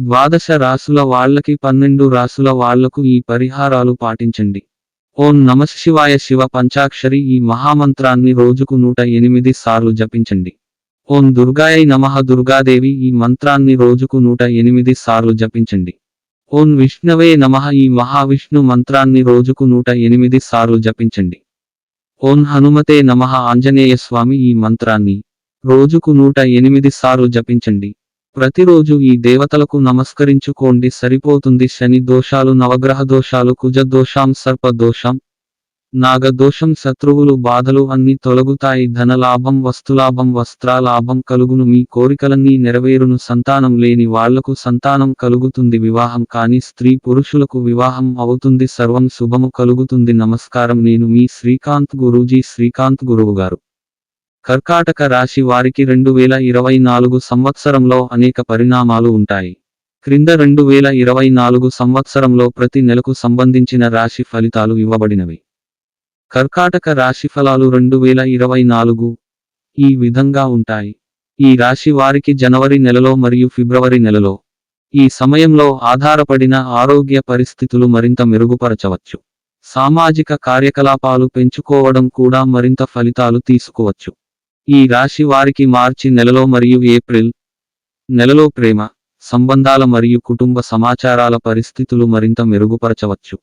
ద్వాదశ రాసుల వాళ్ళకి పన్నెండు రాసుల వాళ్ళకు ఈ పరిహారాలు పాటించండి. ఓం నమశివాయ శివ పంచాక్షరి ఈ మహామంత్రాన్ని రోజుకు నూట ఎనిమిది సార్లు జపించండి. ఓం దుర్గాయై నమః దుర్గాదేవి ఈ మంత్రాన్ని రోజుకు నూట ఎనిమిది సార్లు జపించండి. ఓం విష్ణవే నమః ఈ మహావిష్ణు మంత్రాన్ని రోజుకు నూట ఎనిమిది సార్లు జపించండి. ఓం హనుమతే నమః ఆంజనేయ స్వామి ఈ మంత్రాన్ని రోజుకు నూట ఎనిమిది సార్లు జపించండి. ప్రతిరోజు ఈ దేవతలకు నమస్కరించుకోండి. సరిపోతుంది శని దోషాలు నవగ్రహ దోషాలు కుజ దోషాం సర్ప దోషం నాగదోషం శత్రువులు బాధలు అన్ని తొలగుతాయి. ధనలాభం వస్తులాభం వస్త్రాలాభం కలుగును. మీ కోరికలన్నీ నెరవేరును. సంతానం లేని వాళ్ళకు సంతానం కలుగుతుంది. వివాహం కాని స్త్రీ పురుషులకు వివాహం అవుతుంది. సర్వం శుభము కలుగుతుంది. నమస్కారం. నేను మీ శ్రీకాంత్ గురూజీ శ్రీకాంత్ గురువు గారు కర్కాటక రాశి వారికి రెండు వేల ఇరవై నాలుగు సంవత్సరంలో అనేక పరిణామాలు ఉంటాయి. క్రింద రెండు వేల ఇరవై నాలుగు సంవత్సరంలో ప్రతి నెలకు సంబంధించిన రాశి ఫలితాలు ఇవ్వబడినవి. కర్కాటక రాశి ఫలాలు రెండు వేల ఇరవై నాలుగు ఈ విధంగా ఉంటాయి. ఈ రాశి వారికి జనవరి నెలలో మరియు ఫిబ్రవరి నెలలో ఈ సమయంలో ఆధారపడిన ఆరోగ్య పరిస్థితులు మరింత మెరుగుపరచవచ్చు. సామాజిక కార్యకలాపాలు పెంచుకోవడం కూడా మరింత ఫలితాలు తీసుకోవచ్చు. ఈ రాశి వారికి మార్చి నెలలో మరియు ఏప్రిల్ నెలలో ప్రేమ సంబంధాల మరియు కుటుంబ సమాచారాల పరిస్థితులు మరింత మెరుగుపరచవచ్చు.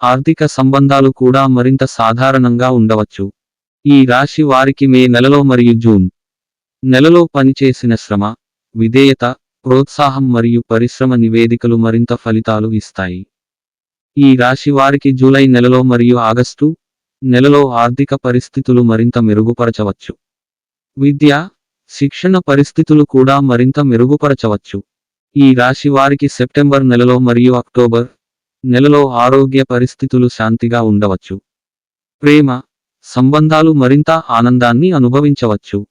ఆర్థిక సంబంధాలు కూడా మరింత సాధారణంగా ఉండవచ్చు. ఈ రాశి వారికి మే నెలలో మరియు జూన్ నెలలో పనిచేసిన శ్రమ విధేయత ప్రోత్సాహం మరియు పరిశ్రమ నివేదికలు మరింత ఫలితాలు ఇస్తాయి. ఈ రాశి వారికి జూలై నెలలో మరియు ఆగస్టు నెలలో ఆర్థిక పరిస్థితులు మరింత మెరుగుపరచవచ్చు. విద్య శిక్షణ పరిస్థితులు కూడా మరింత మెరుగుపరచవచ్చు. ఈ రాశి వారికి సెప్టెంబర్ నెలలో మరియు అక్టోబర్ నెలలో ఆరోగ్య పరిస్థితులు శాంతిగా ఉండవచ్చు. ప్రేమ సంబంధాలు మరింత ఆనందాన్ని అనుభవించవచ్చు.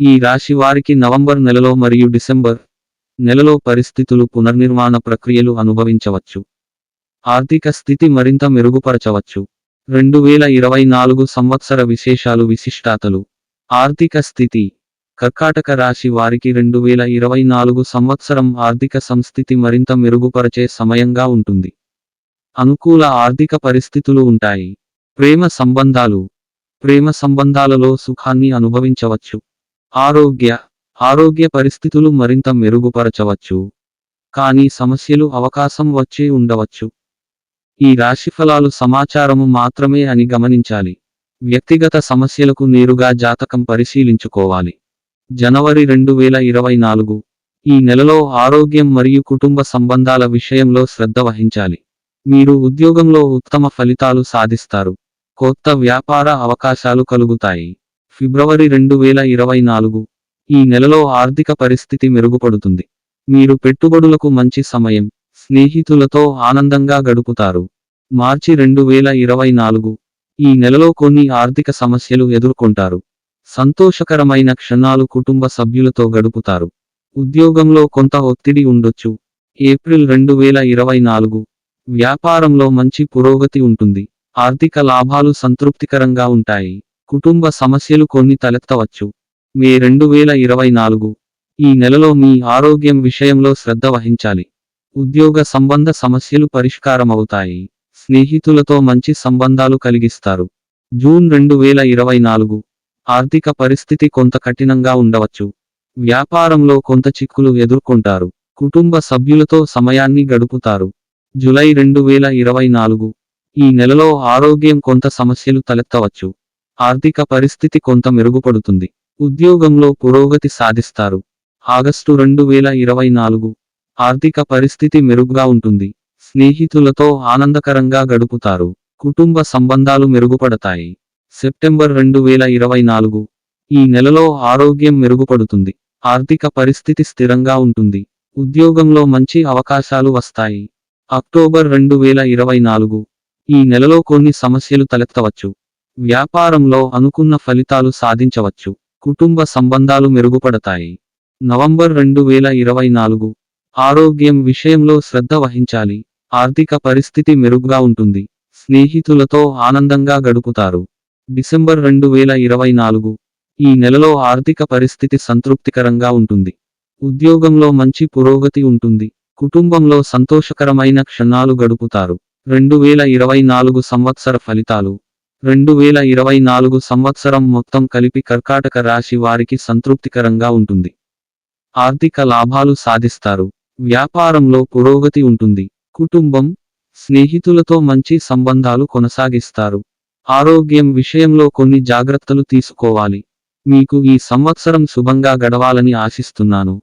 ఈ రాశి వారికి నవంబర్ నెలలో మరియు డిసెంబర్ నెలలో పరిస్థితులు పునర్నిర్మాణ ప్రక్రియలు అనుభవించవచ్చు. ఆర్థిక స్థితి మరింత మెరుగుపరచవచ్చు. రెండు వేల ఇరవై నాలుగు సంవత్సర విశేషాలు విశిష్టాతలు. ఆర్థిక స్థితి. కర్కాటక రాశి వారికి రెండు వేల ఇరవై నాలుగు సంవత్సరం ఆర్థిక సంస్థితి మరింత మెరుగుపరచే సమయంగా ఉంటుంది. అనుకూల ఆర్థిక పరిస్థితులు ఉంటాయి. ప్రేమ సంబంధాలు. ప్రేమ సంబంధాలలో సుఖాన్ని అనుభవించవచ్చు. ఆరోగ్య ఆరోగ్య పరిస్థితులు మరింత మెరుగుపరచవచ్చు. కానీ సమస్యలు అవకాశం వచ్చే ఉండవచ్చు. ఈ రాశిఫలాలు సమాచారము మాత్రమే అని గమనించాలి. వ్యక్తిగత సమస్యలకు నేరుగా జాతకం పరిశీలించుకోవాలి. జనవరి రెండు వేల ఇరవై నాలుగు. ఈ నెలలో ఆరోగ్యం మరియు కుటుంబ సంబంధాల విషయంలో శ్రద్ధ వహించాలి. మీరు ఉద్యోగంలో ఉత్తమ ఫలితాలు సాధిస్తారు. కొత్త వ్యాపార అవకాశాలు కలుగుతాయి. ఫిబ్రవరి రెండు వేల ఇరవై నాలుగు. ఈ నెలలో ఆర్థిక పరిస్థితి మెరుగుపడుతుంది. మీరు పెట్టుబడులకు మంచి సమయం స్నేహితులతో ఆనందంగా గడుపుతారు. మార్చి రెండు వేల ఇరవై నాలుగు. ఈ నెలలో కొన్ని ఆర్థిక సమస్యలు ఎదుర్కొంటారు. సంతోషకరమైన క్షణాలు కుటుంబ సభ్యులతో గడుపుతారు. ఉద్యోగంలో కొంత ఒత్తిడి ఉండొచ్చు. ఏప్రిల్ రెండు వేల ఇరవై నాలుగు. వ్యాపారంలో మంచి పురోగతి ఉంటుంది. ఆర్థిక లాభాలు సంతృప్తికరంగా ఉంటాయి. కుటుంబ సమస్యలు కొన్ని తలెత్తవచ్చు. మే రెండు వేల ఇరవై నాలుగు. ఈ నెలలో మీ ఆరోగ్యం విషయంలో శ్రద్ధ వహించాలి. ఉద్యోగ సంబంధ సమస్యలు పరిష్కారమవుతాయి. స్నేహితులతో మంచి సంబంధాలు కలిగిస్తారు. జూన్ రెండు వేల ఇరవై నాలుగు. ఆర్థిక పరిస్థితి కొంత కఠినంగా ఉండవచ్చు. వ్యాపారంలో కొంత చిక్కులు ఎదుర్కొంటారు. కుటుంబ సభ్యులతో సమయాన్ని గడుపుతారు. జులై రెండు వేల ఇరవై నాలుగు. ఈ నెలలో ఆరోగ్యం కొంత సమస్యలు తలెత్తవచ్చు. ఆర్థిక పరిస్థితి కొంత మెరుగుపడుతుంది. ఉద్యోగంలో పురోగతి సాధిస్తారు. ఆగస్టు రెండు వేల ఇరవై నాలుగు. ఆర్థిక పరిస్థితి మెరుగ్గా ఉంటుంది. స్నేహితులతో ఆనందకరంగా గడుపుతారు. కుటుంబ సంబంధాలు మెరుగుపడతాయి. సెప్టెంబర్ రెండు వేల ఇరవై నాలుగు. ఈ నెలలో ఆరోగ్యం మెరుగుపడుతుంది. ఆర్థిక పరిస్థితి స్థిరంగా ఉంటుంది. ఉద్యోగంలో మంచి అవకాశాలు వస్తాయి. అక్టోబర్ రెండు వేల ఇరవై నాలుగు. ఈ నెలలో కొన్ని సమస్యలు తలెత్తవచ్చు. వ్యాపారంలో అనుకున్న ఫలితాలు సాధించవచ్చు. కుటుంబ సంబంధాలు మెరుగుపడతాయి. నవంబర్ రెండు వేల ఇరవై నాలుగు. ఆరోగ్యం విషయంలో శ్రద్ధ వహించాలి. ఆర్థిక పరిస్థితి మెరుగ్గా ఉంటుంది. స్నేహితులతో ఆనందంగా గడుపుతారు. డిసెంబర్ రెండు వేల ఇరవై నాలుగు. ఈ నెలలో ఆర్థిక పరిస్థితి సంతృప్తికరంగా ఉంటుంది. ఉద్యోగంలో మంచి పురోగతి ఉంటుంది. కుటుంబంలో సంతోషకరమైన క్షణాలు గడుపుతారు. రెండు వేల ఇరవై నాలుగు సంవత్సర ఫలితాలు. రెండు వేల ఇరవై నాలుగు సంవత్సరం మొత్తం కలిపి కర్కాటక రాశి వారికి సంతృప్తికరంగా ఉంటుంది. ఆర్థిక లాభాలు సాధిస్తారు. వ్యాపారంలో పురోగతి ఉంటుంది. కుటుంబం స్నేహితులతో మంచి సంబంధాలు కొనసాగిస్తారు. ఆరోగ్యం విషయంలో కొన్ని జాగ్రత్తలు తీసుకోవాలి. మీకు ఈ సంవత్సరం శుభంగా గడవాలని ఆశిస్తున్నాను.